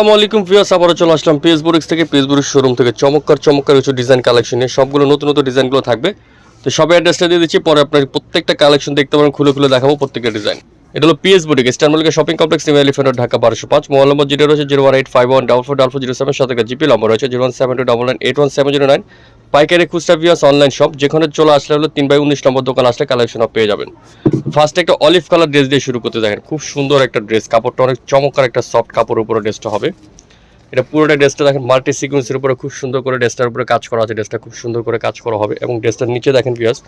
আসসালামু আলাইকুম ভিউয়ার্স, আবারও চলে আসলাম পেসবুরিক্স থেকে। পেসবুরিক্স শোরুম থেকে চমৎকার চমৎকার কিছু ডিজাইন কালেকশন সবগুলো নতুন নতুন ডিজাইনগুলো থাকবে। তো সবাই অ্যাড্রেসটা দিয়ে দিচ্ছি, পরে আপনার প্রত্যেকটা কালেকশন দেখতে পারেন খুলে খুলে দেখাবো প্রত্যেকটা ডিজাইন এটা হলো PS boutique star Mallika shopping complex New Elephant Dhaka বারোশো পাঁচ। মোবাইল নম্বর যেটা রয়েছে zero one eight five one double four double four zero seven, সাথে জিপি নম্বর রয়েছে zero one seven two double nine, eight one seven zero nine. পাইকারি খুচরা viewers online shop যেখানে চলে আসলে হলো তিন বাই উনিশ নম্বর দোকান আসলে কালেকশন পেয়ে যাবেন। ফার্স্ট একটা অলিভ কালার ড্রেস দিয়ে শুরু করতে দেখেন। খুব সুন্দর একটা ড্রেস কাপড়টা অনেক চমৎকার একটা সফট কাপড়ের উপরে ড্রেসটা হবে। এটা পুরোটা ড্রেসটা দেখেন মাল্টি সিকুয়েন্সের উপরে খুব সুন্দর করে ড্রেসটার উপরে কাজ করা আছে ড্রেসটা খুব সুন্দর করে কাজ করা হবে এবং ড্রেসটার নিচে দেখেন পিয়াস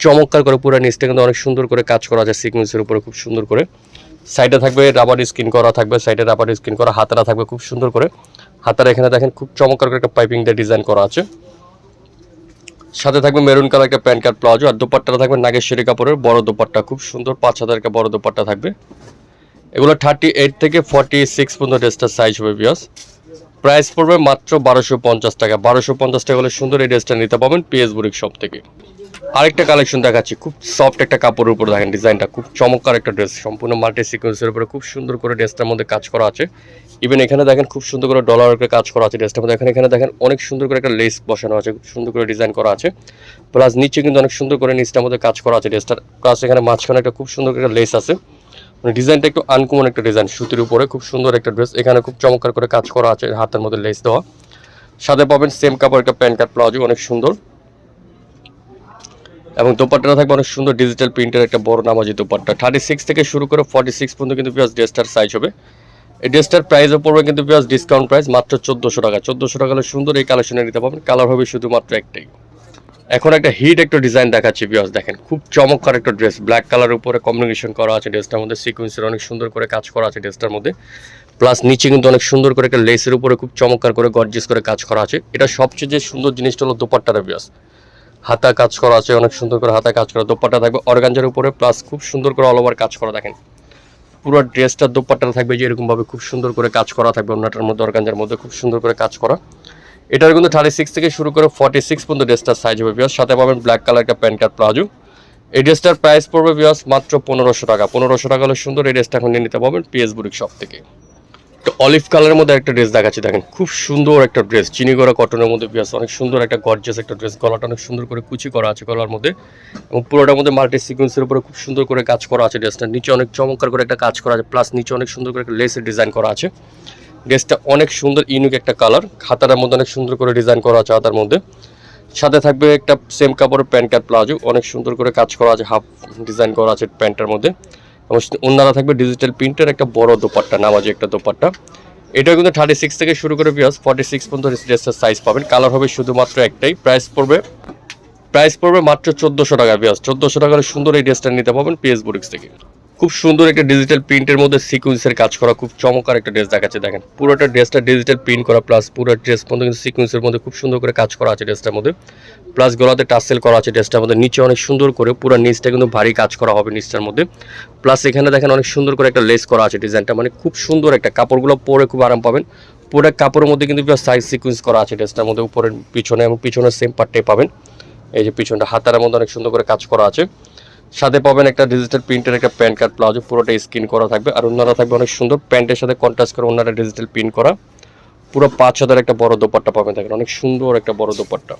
চমৎকার করে পুরো নিচটা কিন্তু অনেক সুন্দর করে কাজ করা আছে সিকুয়েন্সের উপরে খুব সুন্দর করে। সাইডে থাকবে রাবার স্কিন করা থাকবে সাইডে রাবার স্কিন করা হাতারা থাকবে খুব সুন্দর করে। হাতারা এখানে দেখেন, খুব চমৎকার করে একটা পাইপিং দিয়ে ডিজাইন করা আছে। সাথে থাকবে মেরুন কালার একটা প্যান্ট কার্ড প্লাজো, আর দোপাট্টাটা থাকবে নাগেশ্বরী কাপড়ের। বড় দোপাট্টা, খুব সুন্দর, পাঁচ হাজারকে বড় দোপাট্টা থাকবে। এগুলো থার্টি এইট থেকে ফর্টি সিক্স পর্যন্ত ড্রেসটার সাইজ হবে বিয়াস প্রাইস পড়বে মাত্র বারোশো পঞ্চাশ টাকা। বারোশো পঞ্চাশ টাকা হলে সুন্দর এই ড্রেসটা নিতে পাবেন পিএস বুরিক শপ থেকে। আরেকটা কালেকশন দেখাচ্ছি। খুব সফট একটা কাপড়ের উপর দেখেন ডিজাইনটা খুব চমৎকার একটা ড্রেস সম্পূর্ণ মাল্টি সিকোয়েন্সের উপরে খুব সুন্দর করে ড্রেসটার মধ্যে কাজ করা আছে। ইভেন এখানে দেখেন খুব সুন্দর করে ডলার করে কাজ করা আছে ড্রেসটার মধ্যে। এখানে এখানে দেখেন অনেক সুন্দর করে একটা লেস বসানো আছে। খুব সুন্দর করে ডিজাইন করা আছে। প্লাস নিচে কিন্তু অনেক সুন্দর করে নিচটার মধ্যে কাজ করা আছে ড্রেসটার প্লাস এখানে মাঝখানে একটা খুব সুন্দর করে একটা লেস আছে। মানে ডিজাইনটা একটু আনকমন একটা ডিজাইন সুতির উপরে খুব সুন্দর একটা ড্রেস এখানে খুব চমৎকার করে কাজ করা আছে হাতের মধ্যে লেস দেওয়া। সাথে পাবেন সেম কাপড় একটা প্যান্ট কার্ড প্লাজো, অনেক সুন্দর। এবং দোপাট্টাটা থাকবে, অনেক সুন্দর ডিজিটাল প্রিন্টের একটা বড় নামাজি দোপাট্টা। থার্টি সিক্স থেকে শুরু করে ফর্টি সিক্স পর্যন্ত কিন্তু পিয়াজ ড্রেসটার সাইজ হবে। এই ড্রেসটার প্রাইসও পড়বে কিন্তু পিয়াজ ডিসকাউন্ট প্রাইস মাত্র চোদ্দোশো টাকা। চোদ্দোশো টাকা হলে সুন্দর এই কালেকশনে নিতে পারবেন। কালার হবে শুধুমাত্র একটাই। এখন একটা হিট একটা ডিজাইন দেখাচ্ছি বিয়াস দেখেন। খুব চমৎকার একটা ড্রেস ব্ল্যাক কালারের উপরে কম্বিনেশন করা আছে ড্রেসটার মধ্যে সিকুয়েন্সের অনেক সুন্দর করে কাজ করা আছে ড্রেসটার মধ্যে। প্লাস নিচে কিন্তু অনেক সুন্দর করে একটা লেসের উপরে খুব চমৎকার করে গর্জিয়াস করে কাজ করা আছে। এটা সবচেয়ে যে সুন্দর জিনিসটা হলো দোপাট্টার বিয়াস হাতা কাজ করা আছে, অনেক সুন্দর করে হাতা কাজ করা, দোপাট্টা থাকবে অর্গানজার উপরে প্লাস খুব সুন্দর করে অল ওভার কাজ করা, দেখেন। পুরো ড্রেসটার দোপাট্টাটা থাকবে যে এরকমভাবে খুব সুন্দর করে কাজ করা থাকবে, অন্যটার মধ্যে, অর্গানজার মধ্যে খুব সুন্দর করে কাজ করা। এটার কিন্তু থার্টি সিক্স থেকে শুরু করে ফর্টি সিক্স পর্যন্ত ড্রেসটার সাইজ হবে বিয়াস সাথে পাবেন ব্ল্যাক কালার একটা প্যান্ট কার্ড প্লাজো। এই ড্রেসটার প্রাইস পড়বে বিয়াস মাত্র পনেরোশো টাকা। পনেরোশো টাকা হলে সুন্দর এই ড্রেসটা এখন নিয়ে নিতে পারবেন পিএস বুরিক শপ থেকে। অলিভ কালারের মধ্যে একটা ড্রেস দেখাচ্ছি, দেখেন। খুব সুন্দর একটা ড্রেস চিনিগড়া কটনের মধ্যে, বিয়াস, অনেক সুন্দর একটা গর্জিয়াস একটা ড্রেস গলাটা অনেক সুন্দর করে কুচি করা আছে গলার মধ্যে এবং পুরোটার মধ্যে মাল্টি সিকুয়েন্সের উপরে খুব সুন্দর করে কাজ করা আছে ড্রেসটা নিচে অনেক চমৎকার করে একটা কাজ করা আছে প্লাস নিচে অনেক সুন্দর করে একটা লেসের ডিজাইন করা আছে। ড্রেসটা অনেক সুন্দর ইউনিক একটা কালার খাতাটার মধ্যে অনেক সুন্দর করে ডিজাইন করা আছে আদার মধ্যে। সাথে থাকবে একটা সেম কাপড়ের প্যান্ট কার্ড প্লাজো। অনেক সুন্দর করে কাজ করা আছে হাফ ডিজাইন করা আছে প্যান্টের মধ্যে। এবং অন্যরা থাকবে ডিজিটাল প্রিন্টের একটা বড় দোপাট্টা, নামাজি একটা দোপাট্টা। এটা কিন্তু থার্টি সিক্স থেকে শুরু করে বিয়াস ফর্টি সিক্স পর্যন্ত ড্রেসের সাইজ পাবেন। কালার হবে শুধুমাত্র একটাই প্রাইস পড়বে প্রাইস পড়বে মাত্র চোদ্দোশো টাকা বিয়াস চোদ্দোশো টাকার সুন্দর এই ড্রেসটা নিতে পাবেন পিএস বুরিক্স থেকে। খুব সুন্দর একটা ডিজিটাল প্রিন্টের মধ্যে সিকুয়েন্সের কাজ করা, খুব চমৎকার একটা ড্রেস দেখাচ্ছে, দেখেন। পুরোটা ড্রেসটা ডিজিটাল প্রিন্ট করা প্লাস পুরো ড্রেস মধ্যে কিন্তু সিকুয়েন্সের মধ্যে খুব সুন্দর করে কাজ করা আছে ড্রেসটার মধ্যে। প্লাস গলাতে টাসেল করা আছে ড্রেসটার মধ্যে, নিচে অনেক সুন্দর করে পুরো নিচটা কিন্তু ভারী কাজ করা হবে নিচটার মধ্যে। প্লাস এখানে দেখেন অনেক সুন্দর করে একটা লেস করা আছে ডিজাইনটা মানে খুব সুন্দর একটা, কাপড়গুলো পরে খুব আরাম পাবেন। পুরো কাপড়ের মধ্যে কিন্তু সাইজ সিকুয়েন্স করা আছে ড্রেসটার মধ্যে, উপরের, পিছনে এবং পিছনের সেম পার্টটাই পাবেন। এই যে পিছনটা, হাতার মধ্যে অনেক সুন্দর করে কাজ করা আছে। সাথে পাবেন একটা ডিজিটাল প্রিন্টের একটা প্যান্ট কার্ড প্লাজো পুরোটা স্ক্রিন করা থাকবে। আর ওনারা থাকবে অনেক সুন্দর প্যান্টের সাথে কন্ট্রাস্ট করে অন্যরা ডিজিটাল প্রিন্ট করা। পুরো পাঁচ হাজার একটা বড় দোপাট্টা পাবেন থাকেন অনেক সুন্দর একটা বড় দোপাট্টা।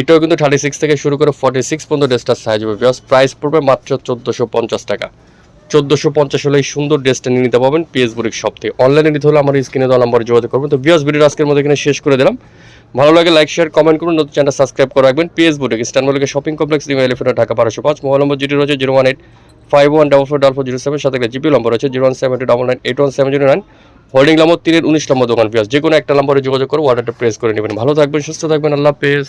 এটাও কিন্তু থার্টি সিক্স থেকে শুরু করে ফর্টি সিক্স পর্যন্ত ড্রেসটার সাইজ হবে। বিকজ প্রাইস পড়বে মাত্র চোদ্দোশো পঞ্চাশ টাকা। চোদ্দোশো পঞ্চাশ হলে এই সুন্দর ড্রেসটা নিয়ে নিতে পারবেন পিএস বুরিক শপ থেকে। অনলাইনে নিতে হলে আমার স্ক্রিনে দেওয়া নাম্বারে যোগাযোগ করবেন। তো বিয়াস ভিডিও আজকের মধ্যে এখানে শেষ করে দিলাম। ভালো লাগে লাইক শেয়ার কমেন্ট করুন। নতুন চ্যানেল সাবস্ক্রাইব করে রাখবেন। PS boutique ইস্টানবুলিকে shopping complex New Elephant Dhaka, বারোশো পাঁচ। মোবাইল নম্বর যেটি রয়েছে zero one eight five one double four double four zero seven সাথে জিপি নম্বর রয়েছে zero one seven two double nine eight one seven zero nine holding number তিনের উনিশ নম্বর দোকান। পিয়াস যে কোনো একটা নম্বরে যোগাযোগ করে অর্ডারটা প্রেস করে নেবেন। ভালো থাকবেন, সুস্থ থাকবেন। আল্লাহ হাফেজ।